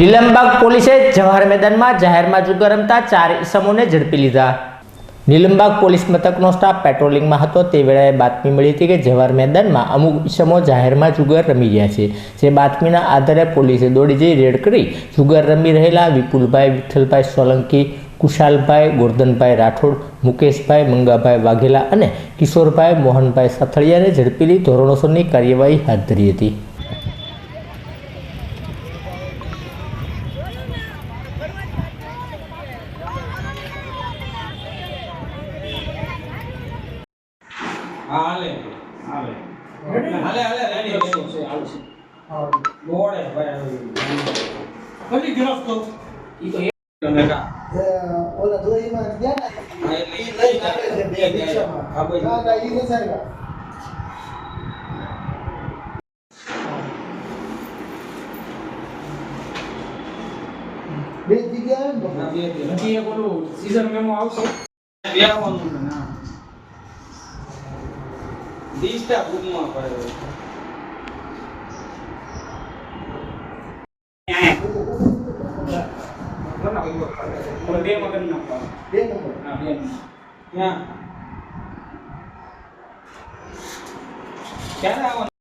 નીલમબાગ પોલીસે જવાહર મેદાનમાં જાહેરમાં જુગાર રમતા ચાર ઇસમોને ઝડપી લીધા. નીલમબાગ પોલીસ મથકનો સ્ટાફ પેટ્રોલિંગમાં હતો. તે વેળાએ બાતમી મળી હતી કે જવાહર મેદાનમાં અમુક ઇસમો જાહેરમાં જુગાર રમી રહ્યા છે. જે બાતમીના આધારે પોલીસે દોડી જઈ રેડ કરી જુગાર રમી રહેલા વિપુલભાઈ, વિઠ્ઠલભાઈ સોલંકી, કુશાલભાઈ, ગોરધનભાઈ રાઠોડ, મુકેશભાઈ, મંગાભાઈ વાઘેલા અને કિશોરભાઈ મોહનભાઈ સાથળિયાને ઝડપી લઈ ધોરણોસરની કાર્યવાહી હાથ ધરી હતી. હા હાલે. હાલે હાલે હાલે રેડી રેડી આવશે ગોળે ભાઈ કદી ગિરફતો ઈ તો તમે કા એ ઓલા દોરીમાં ગયા ને એટલે ઈ લઈ નાખે છે બે રિક્ષામાં. હા ભાઈ. ના, ના, ઈ નથી આવ્યા. બે જગ્યાએ ને ના, તો. બે જગ્યાએ. બોલું સીઝન મેમો આવશે. બે આવવાનું છે ના દિશટા ગ્રુપમાં પડે ઓલા બે માં કરી નાખવાનું બે નંબર હા બે માં. ક્યાં ક્યારે આવવાનું